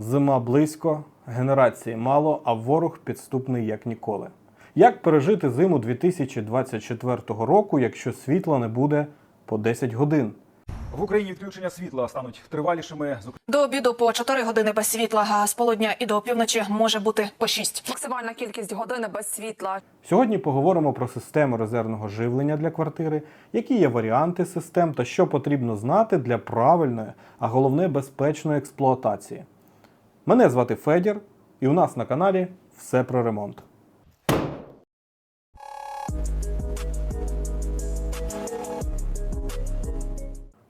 Зима близько, генерації мало, а ворог підступний як ніколи. Як пережити зиму 2024 року, якщо світла не буде по 10 годин? В Україні відключення світла стануть тривалішими. До обіду по 4 години без світла, а з полудня і до опівночі може бути по 6. Максимальна кількість годин без світла. Сьогодні поговоримо про систему резервного живлення для квартири, які є варіанти систем та що потрібно знати для правильної, а головне безпечної експлуатації. Мене звати Федір, і у нас на каналі все про ремонт.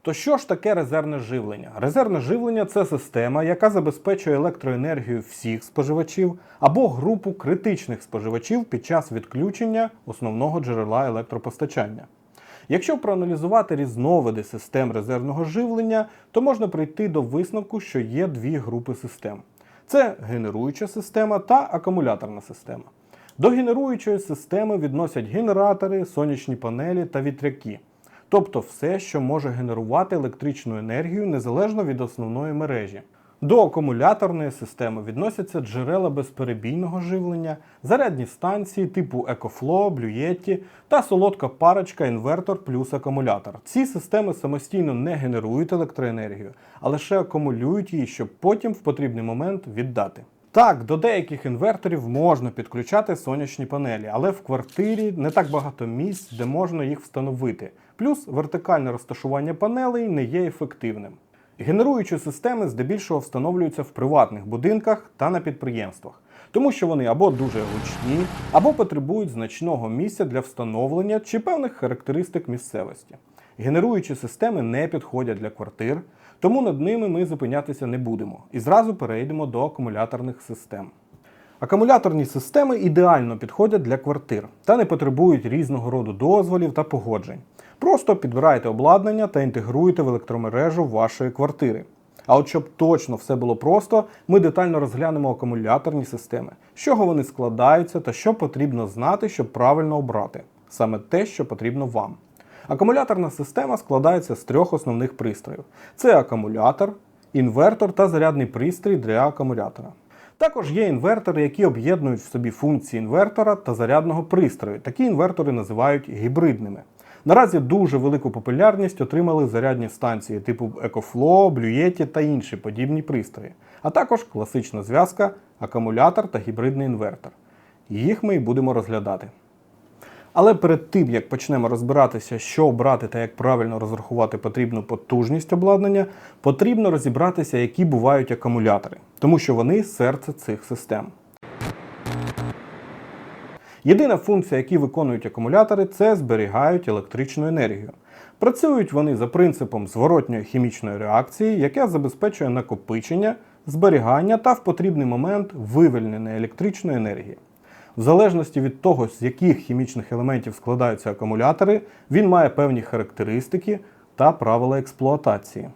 То що ж таке резервне живлення? Резервне живлення це система, яка забезпечує електроенергію всіх споживачів або групу критичних споживачів під час відключення основного джерела електропостачання. Якщо проаналізувати різновиди систем резервного живлення, то можна прийти до висновку, що є дві групи систем: це генеруюча система та акумуляторна система. До генеруючої системи відносять генератори, сонячні панелі та вітряки. Тобто все, що може генерувати електричну енергію незалежно від основної мережі. До акумуляторної системи відносяться джерела безперебійного живлення, зарядні станції типу EcoFlow, Blue та солодка парочка інвертор плюс акумулятор. Ці системи самостійно не генерують електроенергію, а лише акумулюють її, щоб потім в потрібний момент віддати. Так, до деяких інверторів можна підключати сонячні панелі, але в квартирі не так багато місць, де можна їх встановити. Плюс вертикальне розташування панелей не є ефективним. Генеруючі системи здебільшого встановлюються в приватних будинках та на підприємствах, тому що вони або дуже гучні, або потребують значного місця для встановлення чи певних характеристик місцевості. Генеруючі системи не підходять для квартир, тому над ними ми зупинятися не будемо і зразу перейдемо до акумуляторних систем. Акумуляторні системи ідеально підходять для квартир та не потребують різного роду дозволів та погоджень. Просто підбирайте обладнання та інтегруйте в електромережу вашої квартири. А от щоб точно все було просто, ми детально розглянемо акумуляторні системи, з чого вони складаються та що потрібно знати, щоб правильно обрати. Саме те, що потрібно вам. Акумуляторна система складається з трьох основних пристроїв: це акумулятор, інвертор та зарядний пристрій для акумулятора. Також є інвертори, які об'єднують в собі функції інвертора та зарядного пристрою. Такі інвертори називають гібридними. Наразі дуже велику популярність отримали зарядні станції типу EcoFlow, Blue та інші подібні пристрої, а також класична зв'язка, акумулятор та гібридний інвертор. Їх ми і будемо розглядати. Але перед тим, як почнемо розбиратися, що обрати та як правильно розрахувати потрібну потужність обладнання, потрібно розібратися, які бувають акумулятори, тому що вони серце цих систем. Єдина функція, які виконують акумулятори, це зберігають електричну енергію. Працюють вони за принципом зворотньої хімічної реакції, яка забезпечує накопичення, зберігання та в потрібний момент вивільнення електричної енергії. В залежності від того, з яких хімічних елементів складаються акумулятори, він має певні характеристики та правила експлуатації.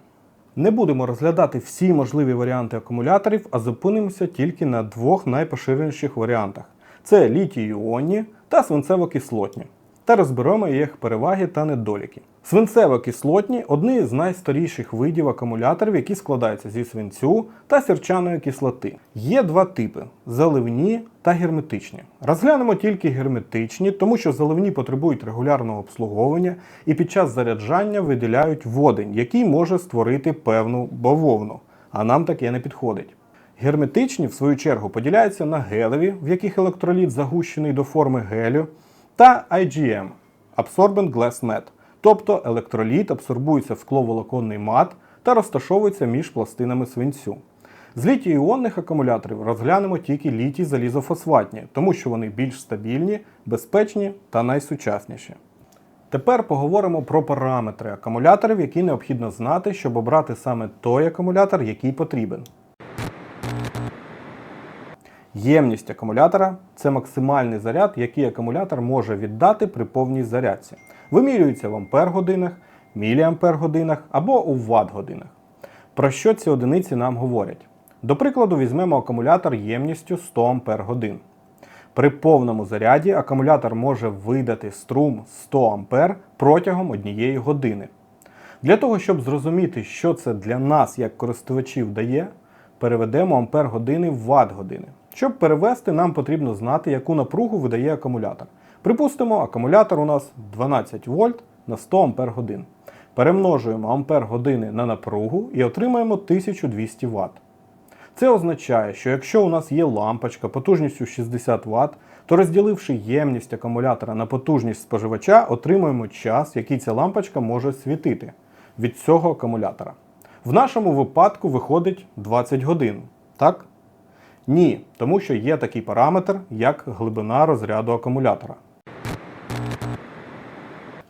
Не будемо розглядати всі можливі варіанти акумуляторів, а зупинимося тільки на двох найпоширеніших варіантах: це літій-іонні та свинцево-кислотні. Та розберемо їх переваги та недоліки. Свинцево-кислотні одні з найстаріших видів акумуляторів, які складаються зі свинцю та сірчаної кислоти. Є два типи: заливні та герметичні. Розглянемо тільки герметичні, тому що заливні потребують регулярного обслуговування і під час заряджання виділяють водень, який може створити певну бавовну, а нам таке не підходить. Герметичні, в свою чергу, поділяються на гелеві, в яких електроліт загущений до форми гелю, та IGM Absorbent Glass Mat, тобто електроліт абсорбується в скловолоконний мат та розташовується між пластинами свинцю. З літій-іонних акумуляторів розглянемо тільки літій залізофосфатні, тому що вони більш стабільні, безпечні та найсучасніші. Тепер поговоримо про параметри акумуляторів, які необхідно знати, щоб обрати саме той акумулятор, який потрібен. Ємність акумулятора це максимальний заряд, який акумулятор може віддати при повній зарядці. Вимірюється в ампер-годинах, міліампер-годинах або у ватт-годинах. Про що ці одиниці нам говорять? До прикладу, візьмемо акумулятор ємністю 100 ампер годин. При повному заряді акумулятор може видати струм 100 ампер протягом однієї години. Для того, щоб зрозуміти, що це для нас як користувачів дає, переведемо ампер-години в ватт-години. Щоб перевести, нам потрібно знати, яку напругу видає акумулятор. Припустимо, акумулятор у нас 12 вольт на 100 ампер-годин. Перемножуємо ампер-години на напругу і отримаємо 1200 Вт. Це означає, що якщо у нас є лампочка потужністю 60 Вт, то розділивши ємність акумулятора на потужність споживача, отримуємо час, який ця лампочка може світити від цього акумулятора. В нашому випадку виходить 20 годин. Так? Ні, тому що є такий параметр, як глибина розряду акумулятора.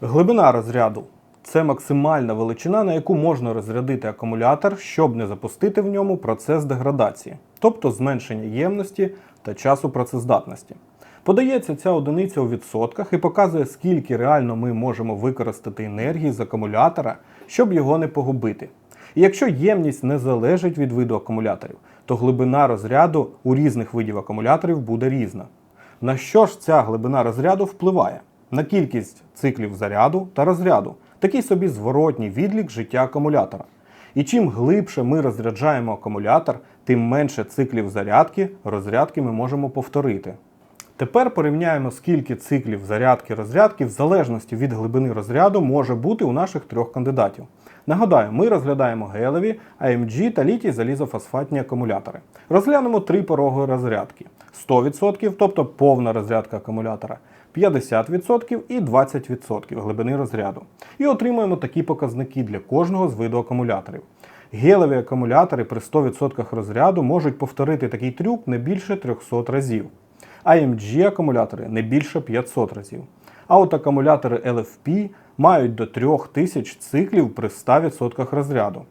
Глибина розряду це максимальна величина, на яку можна розрядити акумулятор, щоб не запустити в ньому процес деградації, тобто зменшення ємності та часу працездатності. Подається ця одиниця у відсотках і показує, скільки реально ми можемо використати енергії з акумулятора, щоб його не погубити. І якщо ємність не залежить від виду акумуляторів, то глибина розряду у різних видів акумуляторів буде різна. На що ж ця глибина розряду впливає? На кількість циклів заряду та розряду, такий собі зворотній відлік життя акумулятора. І чим глибше ми розряджаємо акумулятор, тим менше циклів зарядки, розрядки ми можемо повторити. Тепер порівняємо, скільки циклів зарядки розрядки в залежності від глибини розряду може бути у наших трьох кандидатів. Нагадаю, ми розглядаємо гелеві, AMG та літій залізофосфатні акумулятори. Розглянемо три пороги розрядки: 100%, тобто повна розрядка акумулятора, 50% і 20% глибини розряду. І отримуємо такі показники для кожного з виду акумуляторів. Гелеві акумулятори при 100% розряду можуть повторити такий трюк не більше 300 разів. AMG акумулятори не більше 500 разів. А от акумулятори LFP мають до 3000 циклів при 100% розряду.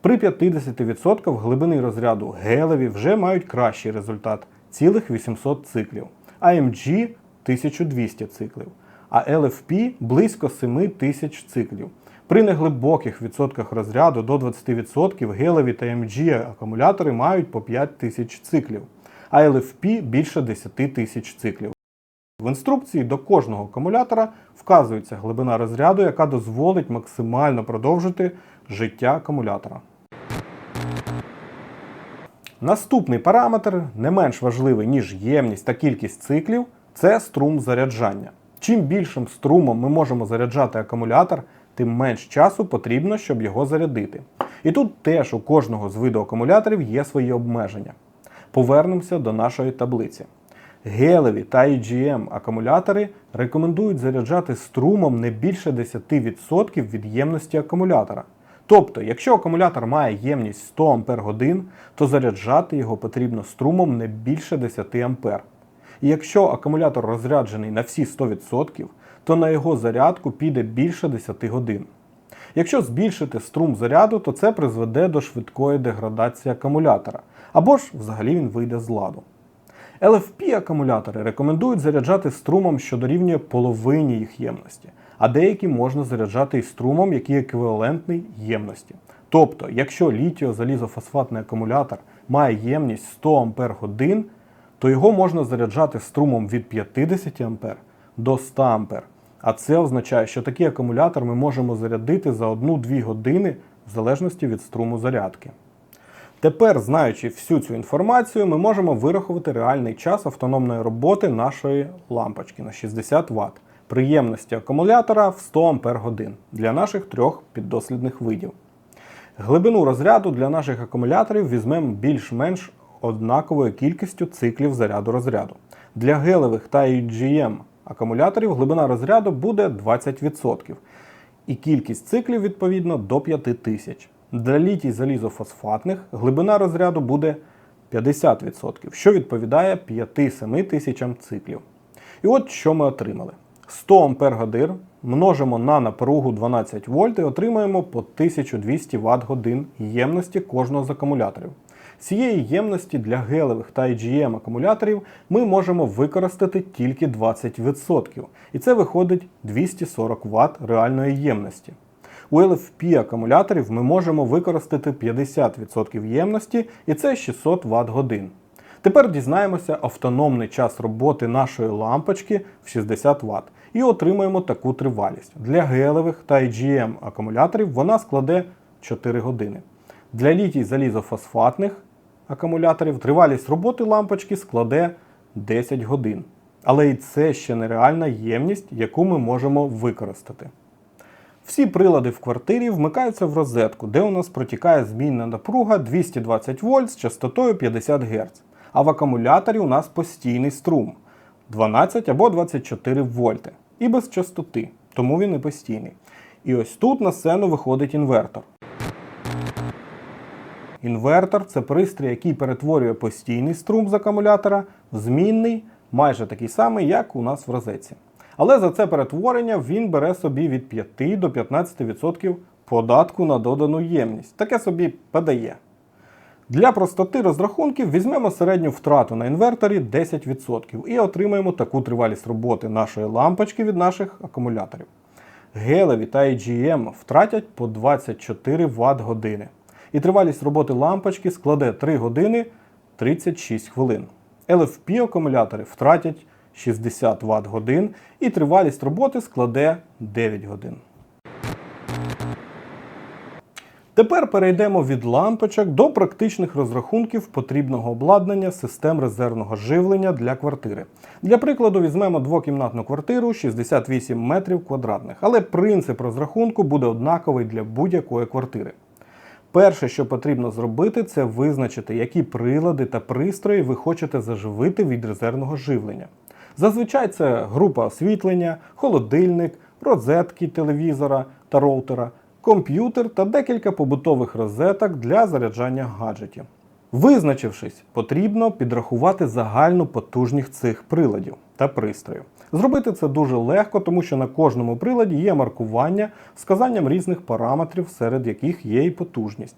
При 50% глибини розряду гелеві вже мають кращий результат цілих 800 циклів, AMG 1200 циклів, а LFP близько 7000 циклів. При неглибоких відсотках розряду до 20% гелеві та AMG акумулятори мають по 5000 циклів, а LFP більше 10 тисяч циклів. В інструкції до кожного акумулятора вказується глибина розряду, яка дозволить максимально продовжити життя акумулятора. Наступний параметр, не менш важливий, ніж ємність та кількість циклів, це струм заряджання. Чим більшим струмом ми можемо заряджати акумулятор, тим менш часу потрібно, щоб його зарядити. І тут теж у кожного з виду акумуляторів є свої обмеження. Повернемося до нашої таблиці. Гелеві та EGM акумулятори рекомендують заряджати струмом не більше 10% від ємності акумулятора. Тобто, якщо акумулятор має ємність 100 Ампер годин, то заряджати його потрібно струмом не більше 10 Ампер. І якщо акумулятор розряджений на всі 100%, то на його зарядку піде більше 10 годин. Якщо збільшити струм заряду, то це призведе до швидкої деградації акумулятора, або ж взагалі він вийде з ладу. LFP акумулятори рекомендують заряджати струмом, що дорівнює половині їх ємності, а деякі можна заряджати і струмом, який еквівалентний ємності. Тобто, якщо літіо-залізофосфатний акумулятор має ємність 100 Ампер то його можна заряджати струмом від 50 Ампер до 100 Ампер. А це означає, що такий акумулятор ми можемо зарядити за 1-2 години в залежності від струму зарядки. Тепер, знаючи всю цю інформацію, ми можемо вирахувати реальний час автономної роботи нашої лампочки на 60 Вт при ємності акумулятора в 100 Ампер годин для наших трьох піддослідних видів. Глибину розряду для наших акумуляторів візьмемо більш-менш однаковою кількістю циклів заряду розряду. Для гелевих та EGM акумуляторів глибина розряду буде 20%, і кількість циклів відповідно до 5000. Для літій залізофосфатних глибина розряду буде 50%, що відповідає 5-7 тисячам циклів. І от що ми отримали. 100 Ампер годин множимо на напругу 12 вольт і отримаємо по 1200 Вт годин ємності кожного з акумуляторів. Цієї ємності для гелевих та IGM акумуляторів ми можемо використати тільки 20%, і це виходить 240 Вт реальної ємності. У LFP акумуляторів ми можемо використати 50% ємності, і це 600 Вт годин. Тепер дізнаємося автономний час роботи нашої лампочки в 60 Вт і отримаємо таку тривалість. Для гелевих та IGM акумуляторів вона складе 4 години. Для літій залізофосфатних акумуляторів, тривалість роботи лампочки складе 10 годин. Але і це ще нереальна ємність, яку ми можемо використати. Всі прилади в квартирі вмикаються в розетку, де у нас протікає змінна напруга 220 вольт з частотою 50 Гц. А в акумуляторі у нас постійний струм 12 або 24 вольти. І без частоти, тому він і постійний. І ось тут на сцену виходить інвертор. Інвертор це пристрій, який перетворює постійний струм з акумулятора в змінний, майже такий самий, як у нас в розетці. Але за це перетворення він бере собі від 5 до 15% податку на додану ємність. Таке собі подає. Для простоти розрахунків візьмемо середню втрату на інверторі 10% і отримаємо таку тривалість роботи нашої лампочки від наших акумуляторів. Гелеві та AGM втратять по 24 Вт години. І тривалість роботи лампочки складе 3 години 36 хвилин. LFP акумулятори втратять 60 Вт годин і тривалість роботи складе 9 годин. Тепер перейдемо від лампочок до практичних розрахунків потрібного обладнання систем резервного живлення для квартири. Для прикладу візьмемо двокімнатну квартиру 68 метрів квадратних, але принцип розрахунку буде однаковий для будь-якої квартири. Перше, що потрібно зробити, це визначити, які прилади та пристрої ви хочете заживити від резервного живлення. Зазвичай це група освітлення, холодильник, розетки телевізора та роутера, комп'ютер та декілька побутових розеток для заряджання гаджетів. Визначившись, потрібно підрахувати загальну потужність цих приладів та пристроїв. Зробити це дуже легко, тому що на кожному приладі є маркування з вказанням різних параметрів, серед яких є і потужність.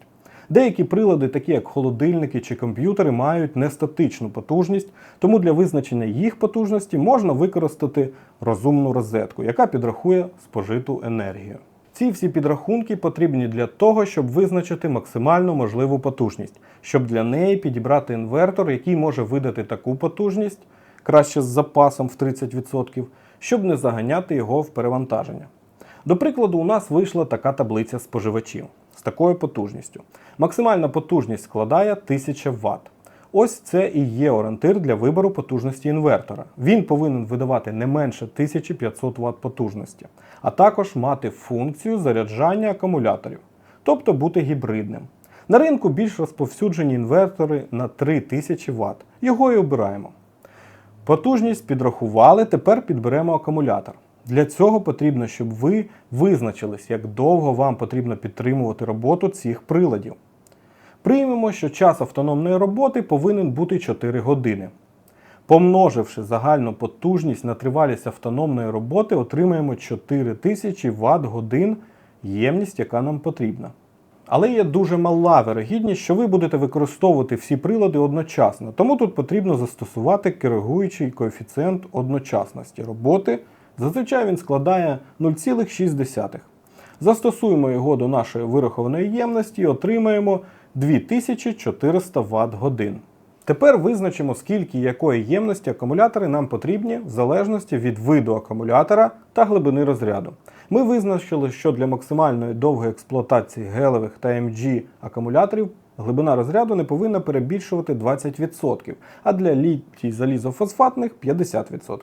Деякі прилади, такі як холодильники чи комп'ютери, мають нестатичну потужність, тому для визначення їх потужності можна використати розумну розетку, яка підрахує спожиту енергію. Ці всі підрахунки потрібні для того, щоб визначити максимально можливу потужність, щоб для неї підібрати інвертор, який може видати таку потужність, краще з запасом в 30%, щоб не заганяти його в перевантаження. До прикладу, у нас вийшла така таблиця споживачів з такою потужністю. Максимальна потужність складає 1000 Вт. Ось це і є орієнтир для вибору потужності інвертора. Він повинен видавати не менше 1500 Вт потужності, а також мати функцію заряджання акумуляторів, тобто бути гібридним. На ринку більш розповсюджені інвертори на 3000 Вт. Його і обираємо. Потужність підрахували, тепер підберемо акумулятор. Для цього потрібно, щоб ви визначились, як довго вам потрібно підтримувати роботу цих приладів. Приймемо, що час автономної роботи повинен бути 4 години. Помноживши загальну потужність на тривалість автономної роботи, отримаємо 4000 Вт годин ємність, яка нам потрібна. Але є дуже мала вирогідність, що ви будете використовувати всі прилади одночасно, тому тут потрібно застосувати коригуючий коефіцієнт одночасності роботи. Зазвичай він складає 0,6. Застосуємо його до нашої вирахованої ємності і отримаємо 2400 Вт годин. Тепер визначимо, скільки якої ємності акумулятори нам потрібні в залежності від виду акумулятора та глибини розряду. Ми визначили, що для максимальної довгої експлуатації гелевих та MG акумуляторів глибина розряду не повинна перебільшувати 20%, а для літій залізофосфатних 50%.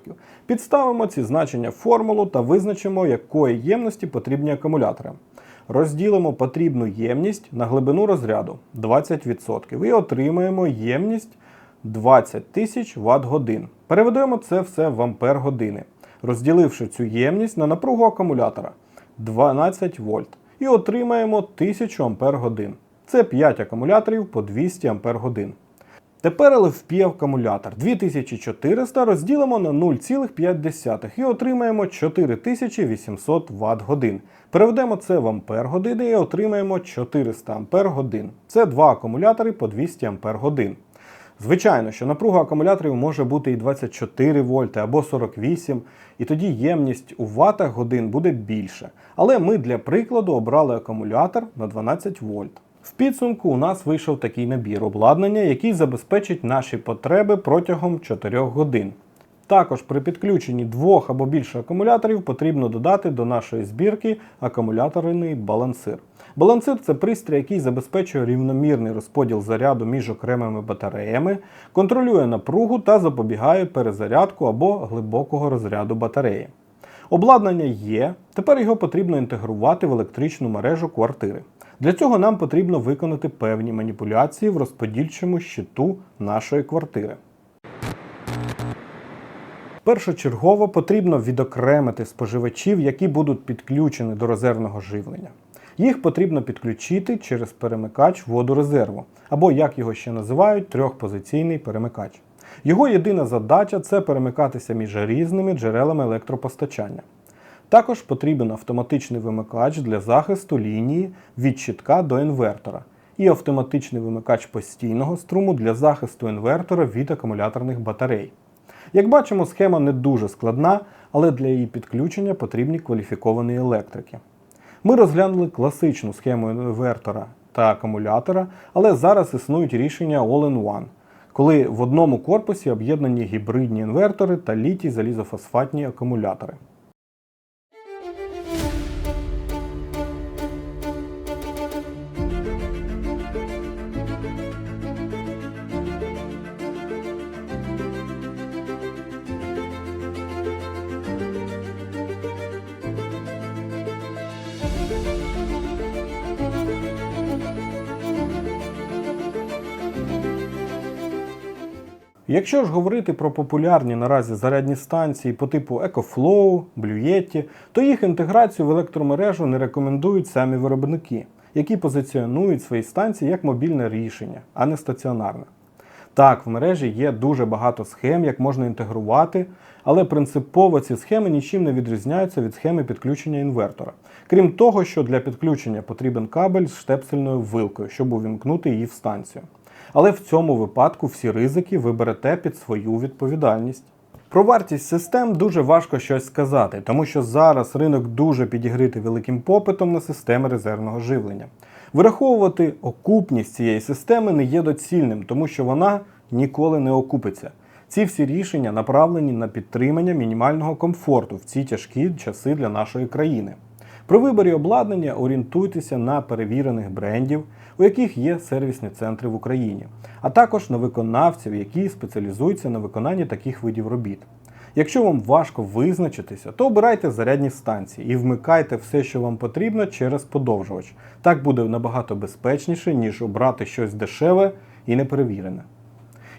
Підставимо ці значення в формулу та визначимо, якої ємності потрібні акумулятори. Розділимо потрібну ємність на глибину розряду 20% і отримаємо ємність 20 тисяч Вт годин. Переведемо це все в ампер години, розділивши цю ємність на напругу акумулятора 12 вольт і отримаємо 1000 ампер годин. Це 5 акумуляторів по 200 ампер годин. Тепер LFP акумулятор 2400 розділимо на 0,5 і отримаємо 4800 Вт годин. Переведемо це в ампер години і отримаємо 400 ампер годин. Це два акумулятори по 200 ампер годин. Звичайно, що напруга акумуляторів може бути і 24 вольти або 48, і тоді ємність у ватах годин буде більше. Але ми для прикладу обрали акумулятор на 12 вольт. В підсумку у нас вийшов такий набір обладнання, який забезпечить наші потреби протягом 4 годин. Також при підключенні двох або більше акумуляторів потрібно додати до нашої збірки акумуляторний балансир. Балансир це пристрій, який забезпечує рівномірний розподіл заряду між окремими батареями, контролює напругу та запобігає перезарядку або глибокого розряду батареї. Обладнання є, тепер його потрібно інтегрувати в електричну мережу квартири. Для цього нам потрібно виконати певні маніпуляції в розподільчому щиту нашої квартири. Першочергово потрібно відокремити споживачів, які будуть підключені до резервного живлення. Їх потрібно підключити через перемикач водорезерву, або, як його ще називають, трьохпозиційний перемикач. Його єдина задача це перемикатися між різними джерелами електропостачання. Також потрібен автоматичний вимикач для захисту лінії від щитка до інвертора і автоматичний вимикач постійного струму для захисту інвертора від акумуляторних батарей. Як бачимо, схема не дуже складна, але для її підключення потрібні кваліфіковані електрики. Ми розглянули класичну схему інвертора та акумулятора, але зараз існують рішення All-in-One, коли в одному корпусі об'єднані гібридні інвертори та літій залізофосфатні акумулятори. Якщо ж говорити про популярні наразі зарядні станції по типу EcoFlow, Blue то їх інтеграцію в електромережу не рекомендують самі виробники, які позиціонують свої станції як мобільне рішення, а не стаціонарне. Так, в мережі є дуже багато схем, як можна інтегрувати, але принципово ці схеми нічим не відрізняються від схеми підключення інвертора. Крім того, що для підключення потрібен кабель з штепсельною вилкою, щоб увімкнути її в станцію. Але в цьому випадку всі ризики ви берете під свою відповідальність. Про вартість систем дуже важко щось сказати, тому що зараз ринок дуже підігритий великим попитом на системи резервного живлення. Вираховувати окупність цієї системи не є доцільним, тому що вона ніколи не окупиться. Ці всі рішення направлені на підтримання мінімального комфорту в ці тяжкі часи для нашої країни. При виборі обладнання орієнтуйтеся на перевірених брендів, у яких є сервісні центри в Україні, а також на виконавців, які спеціалізуються на виконанні таких видів робіт. Якщо вам важко визначитися, то обирайте зарядні станції і вмикайте все, що вам потрібно, через подовжувач. Так буде набагато безпечніше, ніж обрати щось дешеве і неперевірене.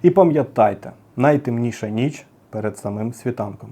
І пам'ятайте, найтемніша ніч перед самим світанком.